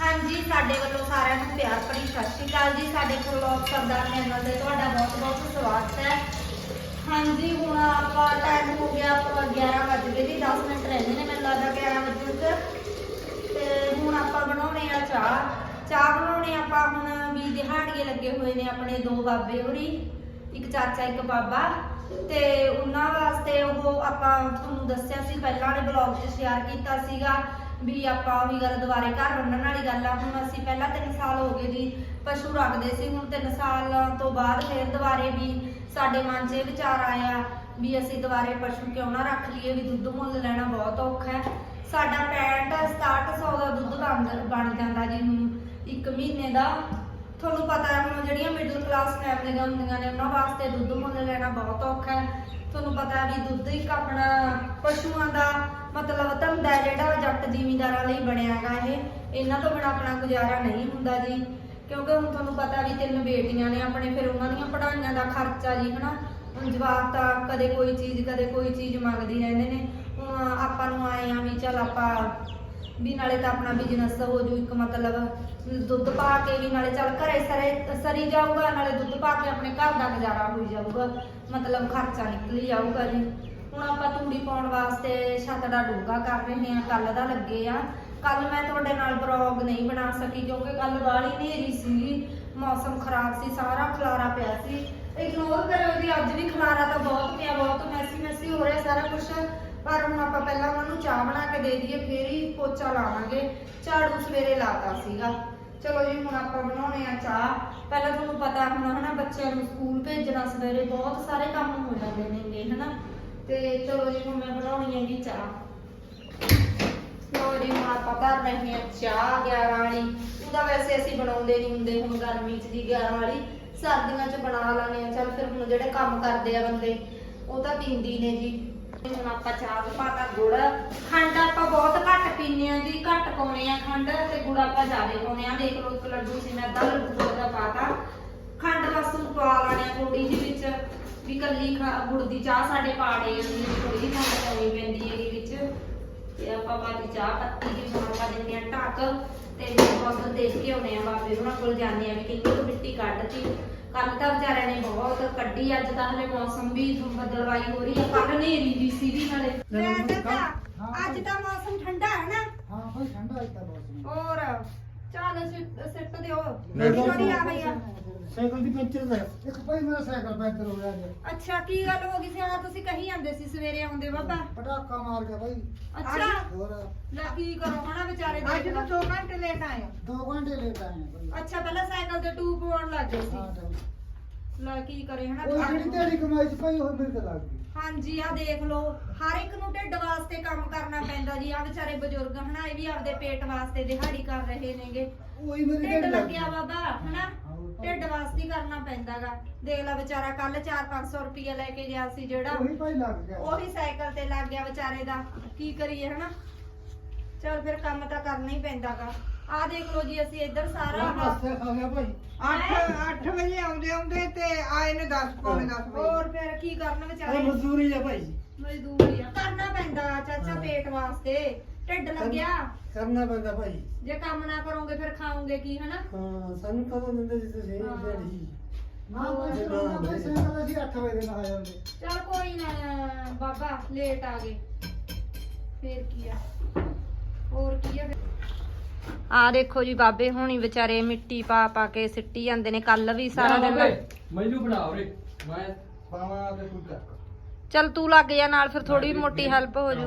ਹਾਂਜੀ, ਸਾਡੇ ਵੱਲੋਂ ਸਾਰਿਆਂ ਨੂੰ ਪਿਆਰ ਭਰੀ ਸਤਿ ਸ਼੍ਰੀ ਅਕਾਲ ਜੀ। ਸਾਡੇ ਕੋਲੋਂ ਸਰਦਾਰ ਚੈਨਲ ਤੇ ਤੁਹਾਡਾ ਬਹੁਤ ਬਹੁਤ ਸਵਾਗਤ ਹੈ। ਹਾਂਜੀ, ਹੁਣ ਆਪਾਂ ਟਾਈਮ ਹੋ ਗਿਆ, ਆਪਾਂ 11 ਵੱਜ ਗਏ ਜੀ 10 ਮਿੰਟ ਰਹਿੰਦੇ ਨੇ ਮੈਨੂੰ ਲੱਗਦਾ 11 ਵਜੇ ਤੱਕ ਤੇ ਹੁਣ ਆਪਾਂ ਬਣਾਉਣੇ ਆ ਚਾਹ। ਚਾਹ ਬਣਾਉਣੇ ਆਪਾਂ ਹੁਣ ਵੀ ਦਿਹਾੜੀਏ ਲੱਗੇ ਹੋਏ ਨੇ ਆਪਣੇ ਦੋ ਬਾਬੇ ਹੋਰੀ, ਇੱਕ ਚਾਚਾ, ਇੱਕ ਬਾਬਾ। ਤੇ ਉਹਨਾਂ ਵਾਸਤੇ ਉਹ ਆਪਾਂ ਤੁਹਾਨੂੰ ਦੱਸਿਆ ਸੀ, ਪਹਿਲਾਂ ਵਾਲੇ ਬਲੌਗ 'ਚ ਸ਼ੇਅਰ ਕੀਤਾ ਸੀਗਾ ਵੀ ਆਪਾਂ ਉਹੀ ਗੱਲ ਦੁਬਾਰੇ ਘਰ ਰੰਨਣ ਵਾਲੀ ਗੱਲ ਆ। ਹੁਣ ਅਸੀਂ ਪਹਿਲਾਂ 3 ਸਾਲ ਹੋ ਗਏ ਜੀ, ਪਸ਼ੂ ਰੱਖਦੇ ਸੀ। ਹੁਣ 3 ਸਾਲਾਂ ਤੋਂ ਬਾਅਦ ਫਿਰ ਦੁਬਾਰੇ ਵੀ ਸਾਡੇ ਮਨ 'ਚ ਇਹ ਵਿਚਾਰ ਆਇਆ ਵੀ ਅਸੀਂ ਦੁਬਾਰੇ ਪਸ਼ੂ ਕਿਉਂ ਨਾ ਰੱਖ ਲਈਏ, ਵੀ ਦੁੱਧ ਮੁੱਲ ਲੈਣਾ ਬਹੁਤ ਔਖਾ ਹੈ। ਸਾਡਾ 65 6700 ਦਾ ਦੁੱਧ ਬਣ ਬਣ ਜਾਂਦਾ ਜੀ ਹੁਣ, ਇੱਕ ਮਹੀਨੇ ਦਾ। ਤੁਹਾਨੂੰ ਪਤਾ ਹੈ ਹੁਣ ਜਿਹੜੀਆਂ ਮਿਡਲ ਕਲਾਸ ਫੈਮਲੀਆਂ ਹੁੰਦੀਆਂ ਨੇ, ਉਹਨਾਂ ਵਾਸਤੇ ਦੁੱਧ ਮੁੱਲ ਲੈਣਾ ਬਹੁਤ ਔਖਾ ਹੈ। ਤੁਹਾਨੂੰ ਪਤਾ ਹੈ ਵੀ ਦੁੱਧ ਇੱਕ ਆਪਣਾ ਪਸ਼ੂਆਂ ਦਾ ਮਤਲਬ ਧੰਦਾ ਹੈ ਜਿਹੜਾ ਉਹ ਜੱਟ ਜ਼ਿਮੀਂਦਾਰਾਂ ਲਈ ਬਣਿਆ ਹੈਗਾ ਇਹ। ਇਹਨਾਂ ਤੋਂ ਬਿਨਾਂ ਆਪਣਾ ਗੁਜ਼ਾਰਾ ਨਹੀਂ ਹੁੰਦਾ ਜੀ। ਕਿਉਂਕਿ ਹੁਣ ਤੁਹਾਨੂੰ ਪਤਾ ਵੀ ਤਿੰਨ ਬੇਟੀਆਂ ਨੇ ਆਪਣੇ, ਫਿਰ ਉਹਨਾਂ ਦੀਆਂ ਪੜ੍ਹਾਈਆਂ ਦਾ ਖਰਚਾ ਜੀ, ਹਨਾ? ਹੁਣ ਜਵਾਬ ਤਾਂ ਕਦੇ ਕੋਈ ਚੀਜ਼, ਕਦੇ ਕੋਈ ਚੀਜ਼ ਮੰਗਦੀ ਰਹਿੰਦੇ ਨੇ। ਹੁਣ ਆਪਾਂ ਨੂੰ ਆਏ ਆ ਵੀ ਚਲ ਆਪਾਂ ਵੀ ਨਾਲੇ ਤਾਂ ਆਪਣਾ ਬਿਜ਼ਨਸ ਹੋ ਜੂ, ਇੱਕ ਮਤਲਬ ਦੁੱਧ ਪਾ ਕੇ ਵੀ ਨਾਲੇ ਚੱਲ ਘਰੇ ਸਰੇ, ਸਰੀ ਜਾਊਗਾ, ਨਾਲੇ ਦੁੱਧ ਪਾ ਕੇ ਆਪਣੇ ਘਰ ਦਾ ਗੁਜ਼ਾਰਾ ਹੋਈ ਜਾਊਗਾ, ਮਤਲਬ ਖਰਚਾ ਨਿਕਲੀ ਜਾਊਗਾ ਜੀ। ਹੁਣ ਆਪਾਂ ਤੂੜੀ ਪਾਉਣ ਵਾਸਤੇ ਛੱਤ ਦਾ ਡੂੰਗਾ ਕਰ ਰਹੇ ਹਾਂ, ਕੱਲ ਦਾ ਲੱਗੇ ਆ। ਕੱਲ ਮੈਂ ਤੁਹਾਡੇ ਨਾਲ ਬਲੌਗ ਨਹੀਂ ਬਣਾ ਸਕੀ, ਕਿਉਂਕਿ ਕੱਲ ਵਾਲੀ ਹਨੇਰੀ ਸੀ। ਮੌਸਮ ਖਰਾਬ ਸੀ, ਸਾਰਾ ਖਲਾਰਾ ਪਿਆ ਸੀ। ਇਗਨੋਰ ਕਰਿਓ ਜੀ, ਅੱਜ ਵੀ ਖਲਾਰਾ ਤਾਂ ਬਹੁਤ ਪਿਆ, ਬਹੁਤ ਮੈਸੀ ਮੈਸੀ ਹੋ ਰਿਹਾ ਸਾਰਾ ਕੁਝ ਪਰ ਹੁਣ ਆਪਾਂ ਪਹਿਲਾਂ ਉਹਨਾਂ ਨੂੰ ਚਾਹ ਬਣਾ ਕੇ ਦੇ ਦਈਏ, ਫੇਰ ਹੀ ਪੋਚਾ ਲਾਵਾਂਗੇ। ਝਾੜੂ ਸਵੇਰੇ ਲਾਤਾ ਸੀਗਾ। ਚਲੋ ਜੀ, ਹੁਣ ਆਪਾਂ ਬਣਾਉਣੇ ਆ ਚਾਹ। ਪਹਿਲਾਂ ਤੁਹਾਨੂੰ ਪਤਾ ਹੁਣ ਹਨਾ, ਬੱਚਿਆਂ ਨੂੰ ਸਕੂਲ ਭੇਜਣਾ ਸਵੇਰੇ ਬਹੁਤ ਸਾਰੇ ਕੰਮ ਹੋ ਜਾਂਦੇ ਨੇਗੇ, ਹਨਾ। ਤੇ ਚਲੋ ਜੀ, ਹੁਣ ਮੈਂ ਬਣਾਉਣੀ ਹੈਗੀ ਚਾਹ। ਲੋ ਜੀ, ਹੁਣ ਆਪਾਂ ਕਰ ਰਹੇ ਹਾਂ ਚਾਹ 11 ਵਾਲੀ। ਉਹਦਾ ਵੈਸੇ ਅਸੀਂ ਬਣਾਉਂਦੇ ਨਹੀਂ ਹੁੰਦੇ ਹੁਣ ਗਰਮੀ 'ਚ ਜੀ 11 ਵਾਲੀ। ਸਰਦੀਆਂ 'ਚ ਬਣਾ ਲਾਣੇ ਆ ਚਲ ਫਿਰ ਹੁਣ ਜਿਹੜੇ ਕੰਮ ਕਰਦੇ ਆ ਬੰਦੇ, ਉਹ ਤਾਂ ਪੀਂਦੀ ਨੇ ਜੀ। ਹੁਣ ਆਪਾਂ ਚਾਹ ਚ ਪਾਤਾ, ਗੁੜ, ਖੰਡ ਆਪਾਂ ਬਹੁਤ ਘੱਟ ਪੀਂਦੇ ਆ ਜੀ, ਘੱਟ ਪਾਉਣੇ ਆ ਖੰਡ ਤੇ ਗੁੜ ਆਪਾਂ ਜ਼ਿਆਦਾ ਪਾਉਣੇ ਆ ਦੇਖ ਲਓ ਇੱਕ ਲੱਡੂ ਸੀ, ਮੈਂ ਅੱਧਾ ਲੱਡੂ ਗੁੜ ਦਾ ਪਾਤਾ। ਖੰਡ ਬਸ ਪਾ ਲਾਣੇ ਥੋੜੀ ਜਿਹੀ ਵਿੱਚ, ਵੀ ਕੱਲੀ ਗੁੜ ਦੀ ਚਾਹ ਸਾਡੇ ਪਾੜੇ ਹੁੰਦੀ ਥੋੜੀ ਜਿਹੀ ਖੰਡ ਪਾਉਣੀ ਪੈਂਦੀ ਹੈਗੀ ਵਿੱਚ। ਤੇ ਆਪਾਂ ਪਾਤੀ ਚਾਹ ਪੱਤੀ ਦੀ ਹੁਣ ਆਪਾਂ ਦਿੰਦੇ ਆ ਢੱਕ ਤੇ ਬਸ ਦੇਖ ਕੇ ਆਉਣੇ ਆ ਬਾਬੇ ਉਹਨਾਂ ਕੋਲ ਜਾਂਦੇ ਆ ਵੀ ਕਿੰਨੀ ਕੁ ਮਿੱਟੀ ਕੱਢਤੀ। ਕੱਲ ਤਾਂ ਵਿਚਾਰਿਆਂ ਨੇ ਬਹੁਤ ਕੱਢੀ ਅੱਜ ਤਾਂ ਹਲੇ ਮੌਸਮ ਵੀ ਬਦਲਵਾਈ ਹੋ ਰਹੀ ਹੈ ਕੱਲ ਹਨੇਰੀ ਵੀ ਸੀ ਵੀ ਨਾਲੇ ਵੈਸੇ ਤਾਂ ਅੱਜ ਤਾਂ ਮੌਸਮ ਠੰਡਾ ਹੈ ਨਾ। ਹਾਂ ਭਾਈ ਠੰਡਾ ਇੱਥੇ ਬਹੁਤ ਹੋਰ? ਚੱਲ ਸਿੱਟ ਸਿੱਟ ਦਿਓ। ਨਹੀਂ, ਗੱਡੀ ਥੋੜੀ ਆ ਗਈ ਆ? ਸਾਈਕਲ ਦੀ ਪੈਂਚਰ ਦਾ ਇੱਕ ਭਾਈ ਮੇਰਾ ਸਾਈਕਲ ਪੈਂਚਰ ਹੋ ਗਿਆ ਜੀ ਅੱਛਾ ਕੀ ਗੱਲ ਹੋ ਗਈ ਸੀ? ਆ ਤੁਸੀਂ ਕਹੀ ਜਾਂਦੇ ਸੀ ਸਵੇਰੇ ਆਉਂਦੇ ਬਾਬਾ ਪਟਾਕਾ ਮਾਰ ਗਿਆ ਭਾਈ। ਅੱਛਾ। ਹੋਰ। ਲੈ ਕੀ ਕਰੋ ਹਨਾ ਵਿਚਾਰੇ ਅੱਜ ਤਾਂ 2 ਘੰਟੇ ਲੇਟ ਆਏ ਦੋ ਘੰਟੇ ਲੇਟ ਆਏ ਭਾਈ। ਅੱਛਾ ਪਹਿਲਾਂ ਸਾਈਕਲ ਤੇ ਟੂਬ ਪਾਉਣ ਲੱਗ ਗਏ ਹਾਂ ਸੀ ਤਾਂ। ਲੈ ਕੀ ਕਰੇ ਹਨਾ? ਉਹ ਜਿਹੜੀ ਦਿਹਾੜੀ ਕਮਾਈ ਚ ਭਾਈ ਉਹ ਮੇਰੇ ਤੇ ਲੱਗ ਗਈ। ਹਾਂਜੀ ਆ ਦੇਖ ਲਓ। ਹਰ ਇੱਕ ਨੂੰ ਢਿੱਡ ਵਾਸਤੇ ਕੰਮ ਕਰਨਾ ਪੈਂਦਾ ਜੀ। ਆ ਵਿਚਾਰੇ ਬਜ਼ੁਰਗ ਹਨਾ? ਇਹ ਵੀ ਆਪਦੇ ਪੇਟ ਵਾਸਤੇ ਦਿਹਾੜੀ ਕਰ ਰਹੇ ਨੇਗੇ। ਉਹੀ ਮੇਰੀ ਢਿੱਡ ਲੱਗਿਆ। ਬਾਬਾ ਹਨਾ? ਢਿੱਡ ਵਾਸਤੇ ਹੀ ਕਰਨਾ ਪੈਂਦਾਗਾ। ਦੇਖ ਲੈ ਵਿਚਾਰਾ ਕੱਲ 4-500 ਰੁਪਏ ਲੈ ਕੇ ਗਿਆ ਸੀ ਜਿਹੜਾ। ਉਹੀ ਭਾਈ ਲੱਗ ਗਿਆ। ਉਹੀ ਸਾਈਕਲ ਤੇ ਲੱਗ ਗਿਆ ਵਿਚਾਰੇ ਦਾ। ਕੀ ਕਰੀਏ ਹਨਾ? ਚਲ ਫਿਰ ਕੰਮ ਤਾਂ ਕਰਨਾ ਹੀ ਪੈਂਦਾਗਾ। ਆ ਦੇਖ ਲਓ ਜੀ ਅਸੀਂ ਇੱਧਰ ਸਾਰਾ ਪਾਸੇ ਖਾ ਗਿਆ ਭਾਈ। 8 8 ਵਜੇ ਆਉਂਦੇ ਆਉਂਦੇ ਤੇ ਆਏ ਨੇ 10 ਪੌਣੇ 10 ਵਜੇ। ਹੋਰ ਫਿਰ ਕੀ ਕਰਨ ਇਹ ਵਿਚਾਰੇ ਮਜ਼ਦੂਰੀ ਆ ਭਾਈ। ਮਜ਼ਦੂਰੀ ਆ। ਕਰਨਾ ਪੈਂਦਾ ਚਾਚਾ। ਪੇਟ ਵਾਸਤੇ। ਢਿੱਡ ਲੱਗਿਆ। ਕਰਨਾ ਪੈਂਦਾ ਭਾਈ। ਜੇ ਕੰਮ ਨਾ ਕਰੋਗੇ ਫਿਰ ਖਾਓਗੇ ਕੀ ਹਨਾ? ਹਾਂ ਸਾਨੂੰ ਕਦੋਂ ਦਿੰਦੇ ਸੀ ਤੁਸੀਂ? ਹਾਂ। ਦਿਹਾੜੀ ਨਾ। ਪੈਸੇ ਨਾ। ਅਸੀਂ 8 ਵਜੇ ਨਾਲ ਆ ਜਾਂਦੇ। ਚਲ ਕੋਈ ਨਾ ਬਾਬਾ ਲੇਟ ਆ ਗਏ। ਫੇਰ ਕੀ ਆ? ਹੋਰ ਕੀ ਆ ਆ ਦੇਖੋ ਜੀ ਬਾਬੇ ਹੋਣੀ ਵਿਚਾਰੇ ਮਿੱਟੀ ਪਾ ਪਾ ਕੇ ਸਿੱਟੀ ਜਾਂਦੇ ਨੇ ਕੱਲ ਵੀ ਸਾਰਾ ਦਿਨ ਮੈਨੂੰ ਫੜਾ ਉਰੇ ਮੈਂ ਪਾਵਾਂ ਤੇ ਤੂੰ ਚੱਕ। ਚਲ ਤੂੰ ਲੱਗ ਜਾ ਨਾਲ ਫਿਰ ਥੋੜੀ ਮੋਟੀ ਹੈਲਪ ਹੋ ਜੂ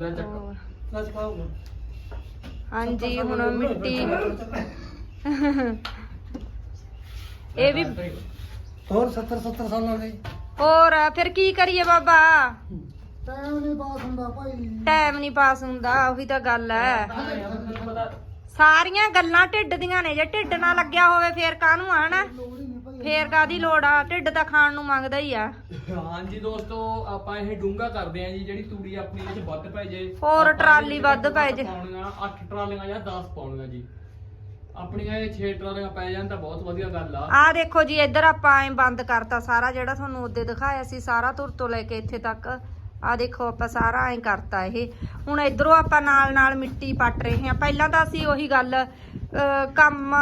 ਲੈ ਚੱਕ। ਹਾਂਜੀ ਹੁਣ ਮਿੱਟੀ ਇਹ ਵੀ ਹੋਰ 70 70 ਸਾਲਾਂ ਦੇ। ਹੋਰ ਫਿਰ ਕੀ ਕਰੀਏ ਬਾਬਾ? ਟਾਈਮ ਨਹੀਂ ਪਾਸ ਹੁੰਦਾ ਭਾਈ। ਟਾਈਮ ਨਹੀਂ ਪਾਸ ਹੁੰਦਾ ਉਹੀ ਤਾਂ ਗੱਲ ਹੈ। ਪਤਾ ਸਾਰੀਆਂ ਗੱਲਾਂ ਢਿੱਡ ਦੀਆਂ ਨੇ ਜੇ ਢਿੱਡ ਨਾ ਲੱਗਿਆ ਹੋਵੇ ਫੇਰ ਕਾਹਨੂੰ ਆ ਭਾਈ। ਫੇਰ ਕਾਦੀ ਲੋੜ ਆ? ਢਿੱਡ ਤਾਂ ਖਾਣ ਨੂੰ ਮੰਗਦਾ ਹੀ ਆ। ਹਾਂਜੀ ਦੋਸਤੋ ਆਪਾਂ ਇਹ ਡੂੰਗਾ ਕਰਦੇ ਆਂ ਜੀ ਜਿਹੜੀ ਤੂੜੀ ਆਪਣੀ ਇਹ ਚ ਵੱਧ ਪੈ ਜੇ। ਹੋਰ ਟਰਾਲੀ ਵੱਧ ਪੈ ਜੇ। ਪਾਉਣੀਆਂ 8 ਟਰਾਲੀਆਂ ਜਾਂ 10 ਪਾਉਣੀਆਂ ਜੀ। ਆਪਣੀਆਂ ਇਹ 6 ਟਰਾਲੀਆਂ ਪੈ ਜਾਣ ਤਾਂ ਬਹੁਤ ਵਧੀਆ ਗੱਲ ਆ। ਆ ਦੇਖੋ ਜੀ ਇੱਧਰ ਆਪਾਂ ਐ ਬੰਦ ਕਰਤਾ ਸਾਰਾ ਜਿਹੜਾ ਤੁਹਾਨੂੰ ਉਹਦੇ ਦਿਖਾਇਆ ਸੀ ਸਾਰਾ ਧੁਰ ਤੋਂ ਲੈ ਕੇ ਇੱਥੇ ਤੱਕ। ਆ ਦੇਖੋ ਆਪਾਂ ਸਾਰਾ ਐ ਕਰਤਾ ਇਹ। ਹੁਣ ਇਧਰੋਂ ਆਪਾਂ ਨਾਲ ਨਾਲ ਮਿੱਟੀ ਪੱਟ ਰਹੇ ਹਾਂ। ਪਹਿਲਾਂ ਤਾਂ ਅਸੀਂ ਉਹੀ ਗੱਲ ਕੰਮ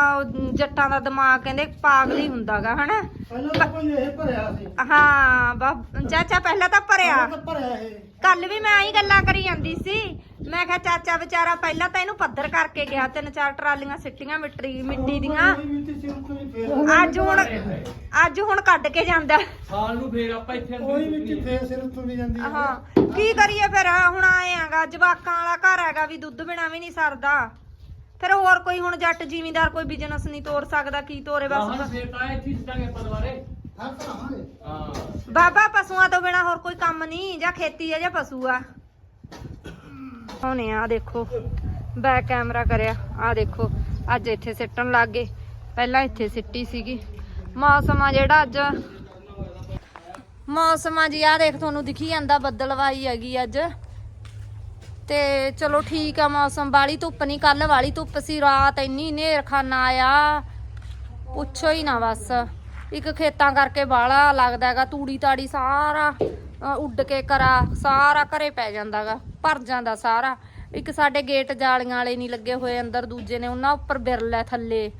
ਜੱਟਾਂ ਦਾ ਦਿਮਾਗ ਕਹਿੰਦੇ ਪਾਗਲ ਹੀ ਹੁੰਦਾਗਾ ਹਨਾ? ਪਹਿਲਾਂ ਤਾਂ ਕੋਈ ਇਹ ਭਰਿਆ ਸੀ। ਹਾਂ ਚਾਚਾ ਪਹਿਲਾਂ ਤਾਂ ਭਰਿਆ। ਭਰਿਆ ਇਹ। ਕੱਲ ਵੀ ਮੈਂ ਆਹੀ ਗੱਲਾਂ ਕਰੀ ਜਾਂਦੀ ਸੀ। ਮੈਂ ਕਿਹਾ ਚਾਚਾ ਵਿਚਾਰਾ ਪਹਿਲਾਂ ਤਾਂ ਇਹਨੂੰ ਪੱਧਰ ਕਰਕੇ ਗਿਆ ਤਿੰਨ ਚਾਰ ਟਰਾਲੀਆਂ ਸਿੱਟੀਆਂ ਮਿੱਟੀ ਮਿੱਟੀ ਦੀਆਂ। ਅੱਜ ਹੁਣ ਅੱਜ ਹੁਣ ਕੱਢ ਕੇ ਜਾਂਦਾ। ਸਾਲ ਨੂੰ ਫੇਰ ਆਪਾਂ ਇੱਥੇ ਕੋਈ ਹੀ ਮਿੱਟੀ। ਫੇਰ ਸਿਰ ਤੋਂ ਨਹੀਂ ਜਾਂਦੀ ਹਾਂ ਕੀ ਕਰੀਏ ਫਿਰ? ਹੁਣ ਆਏ ਆਗਾ ਜਵਾਕਾਂ ਵਾਲਾ ਘਰ ਹੈਗਾ ਵੀ ਦੁੱਧ ਬਿਨਾ ਵੀ ਨਹੀਂ ਸਰਦਾ। ਫਿਰ ਹੋਰ ਕੋਈ ਹੁਣ ਜੱਟ ਜ਼ਿਮੀਂਦਾਰ ਕੋਈ ਬਿਜ਼ਨਸ ਨਹੀਂ ਤੋੜ ਸਕਦਾ ਕੀ ਤੋਰੇ ਬਸ। ਫੇਰ ਤਾਂ ਇੱਥੇ ਸੁੱਟਾਂਗੇ ਦੁਬਾਰੇ ਹਰ ਤਰ੍ਹਾਂ ਹਾਂ ਬਾਬਾ ਪਸ਼ੂਆਂ ਤੋਂ ਬਿਨਾ ਹੋਰ ਕੋਈ ਕੰਮ ਨਹੀਂ, ਜਾਂ ਖੇਤੀ ਹੈ ਜਾਂ ਪਸ਼ੂ ਆ। ਹੁਣੇ ਆ ਦੇਖੋ ਬੈਕ ਕੈਮਰਾ ਕਰਿਆ। ਆ ਦੇਖੋ, ਅੱਜ ਇੱਥੇ ਸਿੱਟਣ ਲੱਗ ਗਏ। ਪਹਿਲਾਂ ਇੱਥੇ ਸਿੱਟੀ ਸੀਗੀ। ਮੌਸਮ ਆ ਜਿਹੜਾ ਅੱਜ। ਮੌਸਮ ਆ ਜੀ ਆ ਦੇਖ, ਤੁਹਾਨੂੰ ਦਿਖੀ ਜਾਂਦਾ ਬੱਦਲਵਾਈ ਹੈਗੀ ਅੱਜ। ਤੇ ਚਲੋ ਠੀਕ ਆ ਮੌਸਮ ਵਾਲੀ ਧੁੱਪ ਨਹੀਂ ਕੱਲ ਵਾਲੀ ਧੁੱਪ ਸੀ, ਰਾਤ ਇੰਨੀ ਹਨੇਰ ਖਾਨਾ ਆਇਆ ਪੁੱਛੋ ਹੀ ਨਾ ਬਸ। ਇੱਕ ਖੇਤਾਂ ਕਰਕੇ ਬਾਹਲਾ ਲੱਗਦਾ ਹੈਗਾ ਤੂੜੀ ਤਾੜੀ ਸਾਰਾ ਉੱਡ ਕੇ ਕਰਾ ਸਾਰਾ ਘਰੇ ਪੈ ਜਾਂਦਾਗਾ ਭਰ ਜਾਂਦਾ ਸਾਰਾ। ਇੱਕ ਸਾਡੇ ਗੇਟ ਜਾਲੀਆਂ ਵਾਲੇ ਨਹੀਂ ਲੱਗੇ ਹੋਏ ਅੰਦਰ ਦੂਜੇ ਨੇ ਉਹਨਾਂ ਉੱਪਰ ਬਿਰਲ ਹੈ ਥੱਲੇ।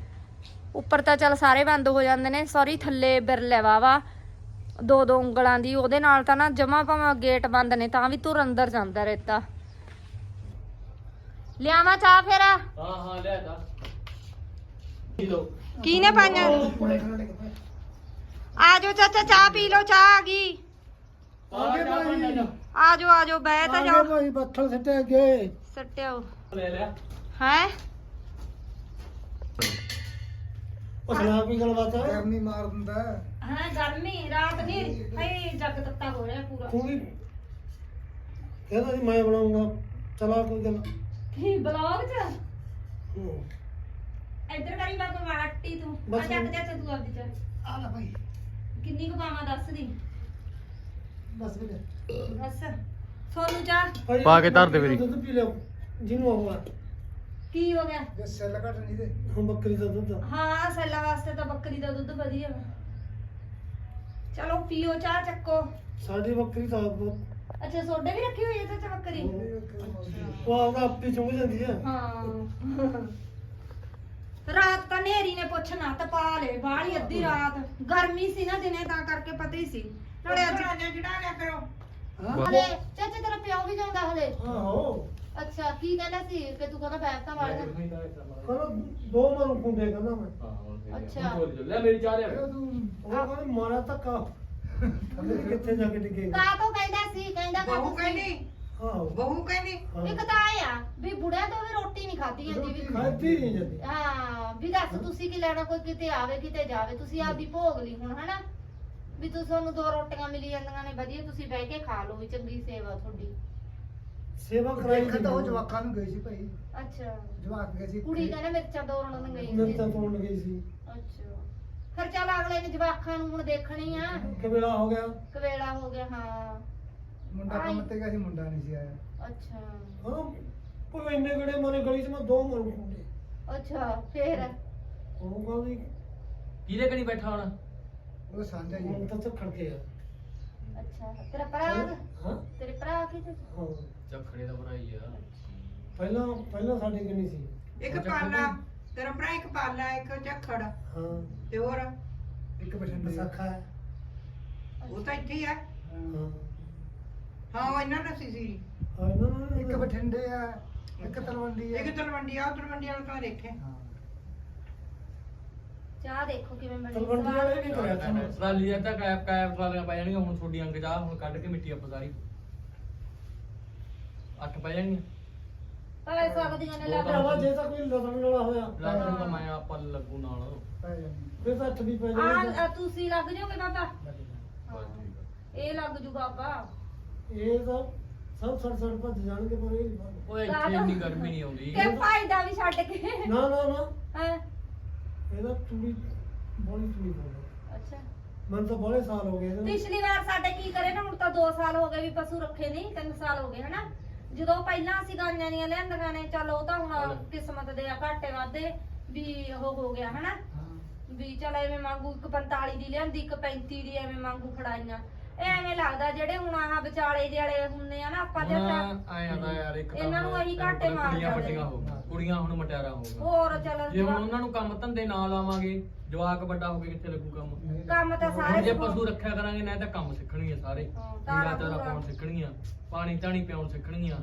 ਉੱਪਰ ਤਾਂ ਚੱਲ ਸਾਰੇ ਬੰਦ ਹੋ ਜਾਂਦੇ ਨੇ ਸੌਰੀ ਥੱਲੇ ਬਿਰਲ ਹੈ ਵਾਵਾ ਦੋ ਦੋ ਉਂਗਲਾਂ ਦੀ ਉਹਦੇ ਨਾਲ ਤਾਂ ਨਾ ਜਮਾ ਭਾਵੇਂ ਗੇਟ ਬੰਦ ਨੇ ਤਾਂ ਵੀ ਤੁਰ ਅੰਦਰ ਜਾਂਦਾ ਰੇਤਾ। ਲਿਆਵਾਂ ਚਾਹ ਫੇਰ? ਹਾਂ ਹਾਂ ਲੈ ਦਾ ਕਿਲੋ ਕਿਹਨੇ ਪਾਈਆਂ? ਆ ਜਾਓ ਚਾਚਾ ਚਾਹ ਪੀ ਲਓ ਚਾਹ ਆ ਗਈ। ਆ ਜਾ ਭਾਂਡਾ ਜਾ ਆ ਜਾਓ ਆ ਜਾਓ ਬਹਿ ਤਾਂ ਆਗੇ ਜਾਓ। ਭਾਈ ਬੱਠਲ ਸਿੱਟੇ ਅੱਗੇ। ਸੱਟਿਓ। ਲੈ ਲਿਆ। ਹੈ? ਉਹ ਸਲਾਮ ਕੀ ਗੱਲਬਾਤ ਹੈ? ਗਰਮੀ ਮਾਰ ਦਿੰਦਾ ਹਾਂ। ਗਰਮੀ ਰਾਤ ਨਹੀਂ ਹਏ ਜੱਗ ਤੱਤਾ ਹੋ ਰਿਹਾ ਪੂਰਾ। ਤੂੰ ਵੀ ਕਹਿੰਦਾ ਸੀ ਮੈਂ ਬਣਾਉਂਗਾ। ਚਲਾ ਕੋਈ ਗੱਲ। ਕੀ ਬਲੌਗ ਚ? ਹੂੰ। ਇੱਧਰ ਕਰੀ ਬਾਬਾ ਵਾਟੀ ਤੂੰ। ਆ ਬਸ। ਚੱਕ ਜਾ ਤੂੰ ਆਪਦੀ ਚ ਆ ਲੈ ਭਾਈ। ਕਿੰਨੀ ਕੁ ਪਾਵਾਂ ਦੱਸ ਦੀ? ਬਸ ਵੀ ਬਸ ਸੋਨੂੰ ਚਾਹ। ਭਾਈ ਪਾ ਕੇ ਧਰ ਦੇ ਮੇਰੀ। ਦੁੱਧ ਪੀ ਲਿਓ ਜਿਹਨੂੰ ਆਉਂਗਾ ਕੀ ਹੋ ਗਿਆ? ਜੇ ਸੈੱਲ ਘਟ ਨਹੀਂ ਦੇ ਹੁਣ ਬੱਕਰੀ ਦਾ ਦੁੱਧ ਹਾਂ ਸੈਲਾ ਵਾਸਤੇ ਤਾਂ ਬੱਕਰੀ ਦਾ ਦੁੱਧ ਵਧੀਆ। ਵਾ। ਚਲੋ ਪੀਓ ਚਾਹ ਚੱਕੋ। ਸਾਡੀ ਬੱਕਰੀ ਤਾਂ ਬਹੁਤ ਅੱਛਾ ਸੋਡੇ ਵੀ ਰੱਖੀ ਹੋਈ ਹੈ ਚਾਚਾ ਬੱਕਰੀ? ਉਹ ਆਪਦਾ ਆਪੇ ਚੁੰਗ ਜਾਂਦੀ ਹੈ ਹਾਂ। ਰਾਤ ਤਾਂ ਨੇਰੀ ਨੇ ਪੁੱਛਣਾ ਤਪਾ ਲੈ ਬਾਹਲੀ ਅੱਧੀ ਰਾਤ। ਗਰਮੀ ਸੀ ਨਾ ਦਿਨੇ ਤਾਂ ਕਰਕੇ ਪਤਾ ਹੀ ਸੀ। ਨਾਲੇ ਅੱਜ ਰਾਜਾ ਜਿਹੜਾ ਲਿਆ ਕਰੋ। ਹਾਂ। ਹਲੇ ਚਾਚਾ ਤੇਰਾ ਪਿਓ ਵੀ ਜਾਂਦਾ ਹਲੇ। ਆਹੋ। ਅੱਛਾ ਕੀ ਕਹਿੰਦਾ ਸੀ? ਕਿ ਤੂੰ ਕਹਿੰਦਾ ਬੈਠ ਤਾਂ ਵਾਲੀਆਂ ਕਹਿੰਦਾ ਦੋ ਮਨ ਕੁੰਡੇ ਕਹਿੰਦਾ ਮੈਂ। ਅੱਛਾ। ਲੈ ਮੇਰੀ ਚਾਹ ਲਿਆ। ਉਹ ਕਹਿੰਦਾ ਮਾਰਾ ਧੱਕਾ। ਥੱਲੇ ਕਿੱਥੇ ਜਾ ਕੇ ਡਿੱਗੇ ਕਾ ਤੋਂ ਕਹਿੰਦਾ ਸੀ? ਕਹਿੰਦਾ ਬਹੂ ਕਿ ਕਹਿੰਦੀ। ਆਹੋ। ਬਹੂ ਕਹਿੰਦੀ। ਇੱਕ ਤਾਂ ਬੁੜਿਆਂ ਤੋਂ ਵੀ ਰੋਟੀ ਨਹੀਂ ਖਾਧੀ ਜਾਂਦੀ ਵੀ। ਖਾਧੀ ਨਹੀਂ ਜਾਂਦੀ। ਹਾਂ ਵੀ ਦੱਸ ਤੁਸੀਂ ਕੀ ਲੈਣਾ ਕੋਈ ਕਿਤੇ ਆਵੇ ਕਿਤੇ ਜਾਵੇ ਤੁਸੀਂ ਆਪਦੀ ਭੋਗ ਲਈ ਹੁਣ ਹਨਾ? ਵੀ ਤੁਸੀਂ ਤੁਹਾਨੂੰ ਦੋ ਰੋਟੀਆਂ ਮਿਲੀ ਜਾਂਦੀਆਂ ਨੇ ਵਧੀਆ ਤੁਸੀਂ ਬਹਿ ਕੇ ਖਾ ਲਓ ਵੀ ਚੰਗੀ ਸੇਵਾ ਤੁਹਾਡੀ। ਸੇਵਾ ਕਰਾਈ ਦੇਖਣ ਤਾਂ ਉਹ ਜਵਾਕਾਂ ਨੂੰ ਗਈ ਸੀ ਭਾਈ। ਅੱਛਾ। ਜਵਾਕ ਗਏ ਸੀ ਕੁੜੀ ਕਹਿੰਦਾ ਮਿਰਚਾਂ ਤੋੜਨ ਨੂੰ ਗਈ ਮੇਰੇ ਸੀ। ਤਾਂ ਤੋੜਨ ਗਈ ਸੀ। ਅੱਛਾ। ਫਿਰ ਚੱਲ ਅਗਲੇ ਨੇ ਜਵਾਕਾਂ ਨੂੰ ਹੁਣ ਦੇਖਣੀ ਆ। ਕਬੇਲਾ ਹੋ ਗਿਆ। ਕਵੇਲਾ ਹੋ ਗਿਆ ਹਾਂ। ਮੁੰਡਾ ਕੰਮ ਤੇ ਗਿਆ ਸੀ ਮੁੰਡਾ ਨਹੀਂ ਸੀ ਆਇਆ। ਅੱਛਾ। ਹਾਂ। ਕੋਈ ਇੰਨੇ ਗੜੇ ਮਾਰੇ ਗਲੀ 'ਚ ਮੈਂ ਦੋ ਮਰੂ ਕੁੰਡੇ ਅੱਛਾ ਫੇਰ? ਉਹ ਕਹਿੰਦੀ ਕਿਹਦੇ ਕਣੀ ਬੈਠਾ ਹੁਣ? ਉਹ ਸਾਂਝਾ ਹੀ ਹੁਣ ਤਾਂ ਝੱਖੜ ਕੇ ਆ। ਅੱਛਾ ਤੇਰਾ ਭਰਾ ਹਾਂ। ਤੇਰੇ ਭਰਾ ਕਿਤੇ? ਹਾਂ। ਚੱਖੜੇ ਦਾ ਭਰਾਈ ਆ। ਪਹਿਲਾਂ ਪਹਿਲਾਂ ਸਾਡੇ ਕਿੰਨੀ ਸੀ? ਇੱਕ ਪਾਲਾ। ਤੇਰਾ ਭਰਾ ਇੱਕ ਪਾਲਾ ਇੱਕ ਝੱਖੜ। ਹਾਂ। ਤੇ ਹੋਰ? ਇੱਕ ਬਠਿੰਡੇ। ਵਿਸਾਖਾ ਹੈ। ਉਹ ਤਾਂ ਇੱਥੇ ਹੀ ਆ। ਹਾਂ। ਹਾਂ ਉਹ ਇਹਨਾਂ ਦਾ ਸੀ ਸੀ। ਹਾਂ ਨਾ, ਨਾ, ਨਾ, ਇੱਕ ਬਠਿੰਡੇ ਆ। ਇੱਕ ਤਲਵੰਡੀ ਆ। ਇੱਕ ਤਲਵੰਡੀ ਆ ਤਲਵੰਡੀ ਵਾਲਾ ਦੇਖੇ ਹਾਂ। ਚਾਹ ਦੇਖੋ ਕਿਵੇਂ ਬਣੀ। ਤਲਵੰਡੀ ਵਾਲੇ ਨਹੀਂ ਕਰਿਆ ਤੁਹਾਨੂੰ ਟਰਾਲੀ ਦਾ ਤਾਂ ਕੈਪ ਕੈਪ ਵਾਲੀਆਂ ਪੈ ਜਾਣਗੀਆਂ ਹੁਣ ਤੁਹਾਡੀ ਅੰਗ ਚਾਹ ਹੁਣ ਕੱਢ ਕੇ ਮਿੱਟੀ ਆਪਾਂ ਸਾਰੀ। ਅੱਠ ਪੈ ਜਾਣਗੀਆਂ। ਪੈ ਸਕਦੀਆਂ ਨੇ ਲੱਗ ਭਰਾਵਾ ਜੇ ਤਾਂ ਕੋਈ ਲਸਣ ਵਾਲਾ ਹੋਇਆ। ਲੱਗ ਤਾਂ ਮੈਂ ਆਪਾਂ ਨੂੰ ਲੱਗੂ ਨਾਲ। ਪੈ ਜਾਂਦੀ ਫਿਰ ਤਾਂ ਅੱਠ ਵੀ ਪੈ ਆ ਜਾਏਗਾ ਆ ਤੁਸੀਂ ਲੱਗ ਜਾਓਗੇ ਬਾਬਾ? ਆ ਇਹ ਲੱਗ ਜੂ ਬਾਬਾ। ਇਹ ਤਾਂ ਸਭ ਸੜ ਸੜ ਭੱਜ ਜਾਣਗੇ ਪਰ ਇਹ ਨਹੀਂ ਭੱਜਦੇ। ਓਏ ਇੱਥੇ ਇੰਨੀ ਗਰਮੀ ਨਹੀਂ ਆਉਂਦੀ। ਕਿ ਭਾਈ ਦਾ ਵੀ ਛੱਡ ਕੇ। ਨਾ ਨਾ ਨਾ। ਹਾਂ। ਇਹਦਾ ਤੂੜੀ ਬੋਲੀ ਤੂੜੀ ਬੋਲ ਅੱਛਾ। ਮਨ ਤਾਂ ਬੜੇ ਸਾਲ ਹੋ ਗਏ। ਪਿਛਲੀ ਵਾਰ ਸਾਡੇ ਕੀ ਕਰੇ ਨਾ ਹੁਣ ਤਾਂ 2 ਸਾਲ ਹੋ ਗਏ ਵੀ ਪਸ਼ੂ ਰੱਖੇ ਨਹੀਂ 3 ਸਾਲ ਹੋ ਗਏ ਹਨਾ? ਜਦੋਂ ਪਹਿਲਾਂ ਅਸੀਂ ਗਾਈਆਂ ਦੀਆਂ ਲਿਆਂਦੀਆਂ ਨੇ ਚਲ ਉਹ ਤਾਂ ਹੁਣ ਕਿਸਮਤ ਦੇ ਆ ਘਾਟੇ ਵਾਧੇ ਵੀ ਉਹ ਹੋ ਗਿਆ ਹਨਾ? ਹਾਂ। ਵੀ ਚਲ ਐਵੇਂ ਮੰਗੂ ਇੱਕ 45 ਦੀ ਲਿਆਂਦੀ ਇੱਕ 35 ਦੀ ਐਵੇਂ ਮੰਗੂ ਫੜਾਈਆਂ। ਇਹ ਐਵੇਂ ਲੱਗਦਾ ਜਿਹੜੇ ਹੁਣ ਆਹ ਵਿਚਾਲੇ ਜਿਹੇ ਵਾਲੇ ਹੁੰਦੇ ਆ ਨਾ ਆਪਾਂ ਤੇ ਯਾਰ ਇੱਕ ਇਹਨਾਂ ਨੂੰ ਇਹੀ ਘਾਟੇ ਮਾਰ ਕੁੜੀਆਂ ਜਾਂਦੇ ਵੱਡੀਆਂ ਹੋ ਗਈਆਂ, ਕੁੜੀਆਂ ਹੁਣ ਮਟਿਆਰਾ ਹੋ ਗਈਆਂ। ਹੋਰ ਚੱਲ ਜੇ ਹੁਣ ਉਹਨਾਂ ਨੂੰ ਕੰਮ ਧੰਦੇ ਨਾ ਲਾਵਾਂਗੇ ਜਵਾਕ ਵੱਡਾ ਹੋ ਕੇ ਕਿੱਥੇ ਲੱਗੂ ਕੰਮ? ਕੰਮ ਤਾਂ ਹੁਣ ਸਾਰੇ ਜੇ ਪਸ਼ੂ ਰੱਖਿਆ ਕਰਾਂਗੇ ਨਾ ਤਾਂ ਕੰਮ ਸਿੱਖਣਗੇ ਸਾਰੇ। ਹਾਂ, ਤਾਰਾ ਧਾਰਾਂ ਤਾਰਾ ਪੂਰਾ। ਪਾਉਣ ਸਿੱਖਣਗੀਆਂ ਪਾਣੀ ਧਾਣੀ ਪਿਆਉਣ ਸਿੱਖਣਗੀਆਂ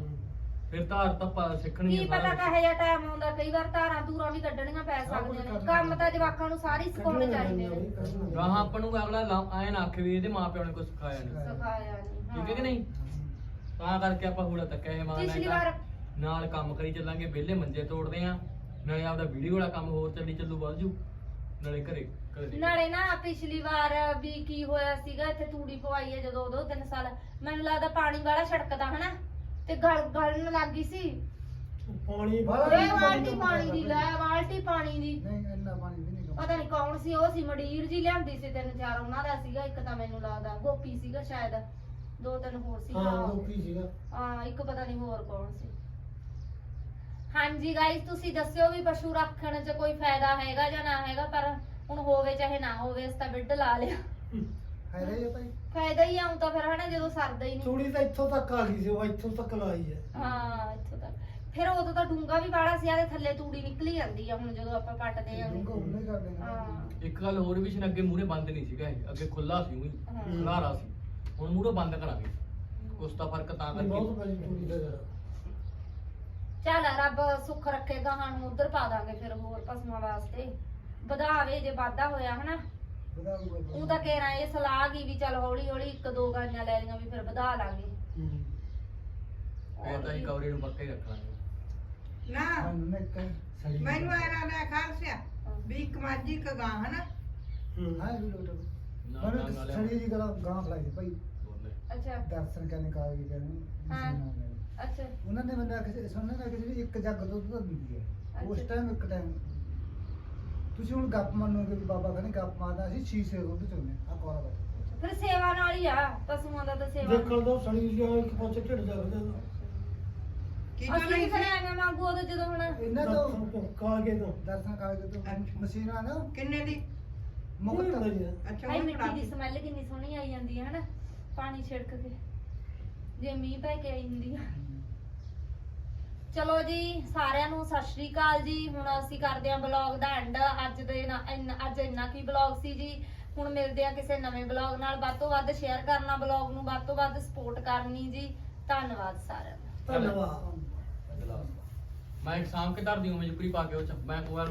ਫਿਰ ਧਾਰ ਤੱਪਾ ਕੀ ਸਿੱਖਣਗੀਆਂ ਪਤਾ ਸਾਰਾ। ਕਹੇ ਜਿਹਾ ਟਾਈਮ ਆਉਂਦਾ ਕਈ ਵਾਰ ਧਾਰਾਂ ਧੂਰਾਂ ਵੀ ਕੱਢਣੀਆਂ ਪੈ ਸਕਦੀਆਂ ਨੇ। ਕੰਮ ਤਾਂ ਜਵਾਕਾਂ ਨੂੰ ਸਾਰੀ ਸਿਖਾਉਣੇ ਚਾਹੀਦੇ ਨੇ। ਗਾਹਾਂ ਆਪਾਂ ਨੂੰ ਅਗਲਾ ਐ ਨਾ ਆਖੇ ਵੀ ਇਹਦੇ ਮਾਪਿਆਂ ਨੇ ਕੁਝ ਸਿਖਾਇਆ ਨਹੀਂ ਸਿਖਾਇਆ ਨਹੀਂ ਠੀਕ ਹੈ ਕਿ ਨਹੀਂ? ਤਾਂ ਕਰਕੇ ਆਪਾਂ ਹੂੜਾ ਤੱਕਿਆ ਇਹ ਮਾਨ ਪਿਛਲੀ ਵਾਰ ਨਾਲ ਕੰਮ ਕਰੀ ਚੱਲਾਂਗੇ ਵਿਹਲੇ ਮੰਜੇ ਤੋੜਦੇ ਆ। ਨਾਲੇ ਆਪਦਾ ਵੀਡੀਓ ਵਾਲਾ ਕੰਮ ਹੋਰ ਚੱਲੀ ਚੱਲੂ ਵੱਲ ਜੂ। ਨਾਲੇ ਘਰੇ ਨਾਲੇ ਨਾ ਪਿਛਲੀ ਵਾਰ ਵੀ ਕੀ ਹੋਇਆ ਸੀਗਾ ਇੱਥੇ ਤੂੜੀ ਪਵਾਈ ਹੈ ਜਦੋਂ ਉਦੋਂ ਤਿੰਨ ਸਾਲ। ਮੈਨੂੰ ਲੱਗਦਾ ਪਾਣੀ ਵਾਲਾ ਛੜਕਦਾ ਹਨਾ? ਤੇ ਗਲ ਗਲਣ ਲੱਗ ਗਈ ਸੀ। ਪਾਣੀ ਇਹ ਬਾਲਟੀ ਪਾਣੀ ਦੀ ਲੈ ਬਾਲਟੀ ਪਾਣੀ ਦੀ। ਨਹੀਂ ਇੰਨਾ ਪਾਣੀ ਵੀ ਨਹੀਂ ਪਤਾ ਨਹੀਂ ਕੌਣ ਸੀ ਉਹ ਸੀ ਮਡੀਰ ਜੀ ਲਿਆਂਦੀ ਸੀ ਤਿੰਨ ਚਾਰ ਉਹਨਾਂ ਦਾ ਸੀਗਾ ਇੱਕ ਤਾਂ ਮੈਨੂੰ ਲੱਗਦਾ ਗੋਪੀ ਸੀਗਾ ਸ਼ਾਇਦ ਦੋ ਤਿੰਨ ਹੋਰ ਸੀ ਹਾਂ ਗੋਪੀ ਸੀਗਾ। ਹਾਂ ਇੱਕ ਪਤਾ ਨਹੀਂ ਹੋਰ ਕੌਣ ਸੀ। ਹਾਂਜੀ ਗਾਇਸ ਤੁਸੀਂ ਦੱਸਿਓ ਵੀ ਪਸ਼ੂ ਰੱਖਣ 'ਚ ਕੋਈ ਫਾਇਦਾ ਹੈਗਾ ਜਾਂ ਨਾ ਹੈਗਾ ਪਰ ਹੁਣ ਹੋਵੇ ਚਾਹੇ ਨਾ ਹੋਵੇ ਇਸ ਤਾਂ ਬਿੱਡ ਲਾ ਲਿਆ। ਹੈ। ਰਹੀ ਹੈ ਭਾਈ। ਫਾਇਦਾ ਹੀ ਆਉਂ ਤਾਂ ਫਿਰ ਹਨਾ ਜਦੋਂ ਸਰਦਾ ਹੀ ਨਹੀਂ। ਤੂੜੀ ਤਾਂ ਇੱਥੋਂ ਤੱਕ ਆ ਗਈ ਸੀ ਉਹ ਇੱਥੋਂ ਤੱਕ ਲਾਈ ਹੈ। ਹਾਂ ਇੱਥੋਂ ਤੱਕ। ਫਿਰ ਉਦੋਂ ਤਾਂ ਡੂੰਗਾ ਵੀ ਬਾੜਾ ਸੀ ਆਦੇ ਥੱਲੇ ਤੂੜੀ ਨਿਕਲੀ ਜਾਂਦੀ ਆ ਹੁਣ ਜਦੋਂ ਆਪਾਂ ਪੱਟਦੇ ਆਂ। ਡੂੰਘਾ ਉਹਨੇ ਕਰ ਦੇਣਾ। ਹਾਂ। ਇੱਕ ਗੱਲ ਹੋਰ ਵੀ ਸੀ ਅੱਗੇ ਮੂਰੇ ਬੰਦ ਨਹੀਂ ਸੀਗਾ ਇਹ ਅੱਗੇ ਖੁੱਲਾ ਸੀ ਉਹੀ ਹਾਂ। ਖਲਾਰਾ ਸੀ। ਹੁਣ ਮੂਰੇ ਬੰਦ ਕਰਾਂਗੇ। ਉਸ ਦਾ ਫ਼ਰਕ ਤਾਂ ਬਹੁਤ ਕਰਕੇ ਬੜੀ ਤੂੜੀ ਦਾ ਜਰਾ ਚੱਲ ਰੱਬ ਸੁੱਖ ਰੱਖੇ ਗਾਹਾਂ ਨੂੰ ਉਧਰ ਪਾ ਦਾਂਗੇ ਫਿਰ ਹੋਰ ਪਸ਼ੂਆਂ ਵਾਸਤੇ। ਵਧਾਵੇ ਜੇ ਵਾਧਾ ਹੋਇਆ ਹਨਾ। ਉਹ ਤਾਂ ਕਹਿ ਰਹੇ ਇਹ ਸਲਾਹ ਕੀ ਵੀ ਚੱਲ ਹੌਲੀ ਹੌਲੀ ਇੱਕ ਦੋ ਗਾਈਆਂ ਲੈ ਲਈਆਂ ਵੀ ਫਿਰ ਵਧਾ ਲਾਂਗੇ। ਫਿਰ ਤਾਂ ਹੀ ਕਵਰੇ ਨੂੰ ਪੱਕਾ ਹੀ ਰੱਖ ਲਾਂਗੇ ਨਾ ਮੈਨੂੰ ਨਾ ਇੱਕ ਸੜੀ ਮੈਨੂੰ ਐਨਾ ਨਾ ਖਾਲਸਿਆ ਵੀ ਇੱਕ ਮਾਜੀ ਕ ਗਾਂ ਹਨਾ? ਹਾਂ। ਵੀ ਲੋਟ। ਨਾ ਮੈਨੂੰ ਨਾ ਨਾਲੇ ਸੜੀ ਜੀ ਗਾਂ ਗਾਂ ਖਲਾਈ ਸੀ ਭਾਈ। ਅੱਛਾ। ਦਰਸ਼ਨ ਕਰਨੇ ਕਾਗਜ਼ ਕਰਨੇ ਹਾਂ। ਅੱਛਾ। ਉਹਨਾਂ ਨੇ ਮੈਨੂੰ ਆਖਿਆ ਸੁਣਨੇ ਨਾ ਕਿ ਇੱਕ ਜੱਗ ਦੁੱਧ ਦਿੰਦੀ ਹੈ। ਉਸ। ਟਾਈਮ ਇੱਕ ਟਾਈਮ ਤੁਸੀਂ ਹੁਣ ਗੱਪ ਮੰਨੋਗੇ ਵੀ ਬਾਬਾ ਕਹਿੰਦੇ ਗੱਪ ਮਾਰਦਾ ਅਸੀਂ ਛੀਸੇ ਦੁੱਧ ਚੋਨੇ ਆ ਕੋਰਾ ਬਤਾ ਫਿਰ ਸੇਵਾ ਨਾਲ ਹੀ ਆ ਪਸ਼ੂਆਂ ਦਾ ਤਾਂ ਸੇਵਾ ਦੇਖਣ ਤੋਂ ਸੜੀ ਜਿਹਾ ਇੱਕ ਪਾਸੇ ਢਿੱਡ ਜਾ ਜਾਂਦਾ ਕੀ ਅਸੀਂ ਵੀ ਹੈ ਫਿਰ ਐਵੇਂ ਮੰਗੂ ਉਦੋਂ ਜਦੋਂ ਹੁਣ। ਇਹਨਾਂ ਤੋਂ? ਕਾਗੇ ਤੋਂ। ਦਰਸ਼ਨ ਕਾਗਜ਼ ਤੋਂ। ਮਸ਼ੀਨਾਂ ਨਾ। ਕਿੰਨੇ ਦੀ? ਮੁਕਤ। ਅੱਛਾ ਭਾਈ ਉਹ ਮਿੱਟੀ ਦੀ ਸਮੈਲ ਕਿੰਨੀ ਸੋਹਣੀ ਆਈ ਜਾਂਦੀ ਹੈ ਹਨਾ? ਪਾਣੀ ਛਿੜਕ ਕੇ। ਜੇ ਮੀਂਹ ਪੈ ਕੇ ਆਈ ਹੁੰਦੀ ਆ। ਚਲੋ ਜੀ ਸਾਰਿਆਂ ਨੂੰ ਸਤਿ ਸ਼੍ਰੀ ਅਕਾਲ ਜੀ। ਹੁਣ ਅਸੀਂ ਕਰਦੇ ਹਾਂ ਬਲੌਗ ਦਾ ਐਂਡ ਅੱਜ ਦੇ ਨਾ- ਇੰਨਾ- ਅੱਜ ਇੰਨਾ ਕੀ ਬਲੌਗ ਸੀ ਜੀ? ਹੁਣ ਮਿਲਦੇ ਆ ਕਿਸੇ ਨਵੇਂ ਬਲੌਗ ਨਾਲ। ਵੱਧ ਤੋਂ ਵੱਧ ਸ਼ੇਅਰ ਕਰਨਾ ਬਲੌਗ ਨੂੰ ਵੱਧ ਤੋਂ ਵੱਧ ਸਪੋਰਟ ਕਰਨੀ ਜੀ। ਧੰਨਵਾਦ ਸਾਰਿਆਂ ਦਾ। ਧੰਨਵਾਦ। ਮੈਂ ਇੱਕ ਸਾਮ ਕੇ ਧਰਦੀ ਹੂੰ ਮੈਂ ਜੁਕਰੀ ਪਾ ਕੇ ਉਹ ਚ ਮੈਂ ਉਹ ਵਾਰ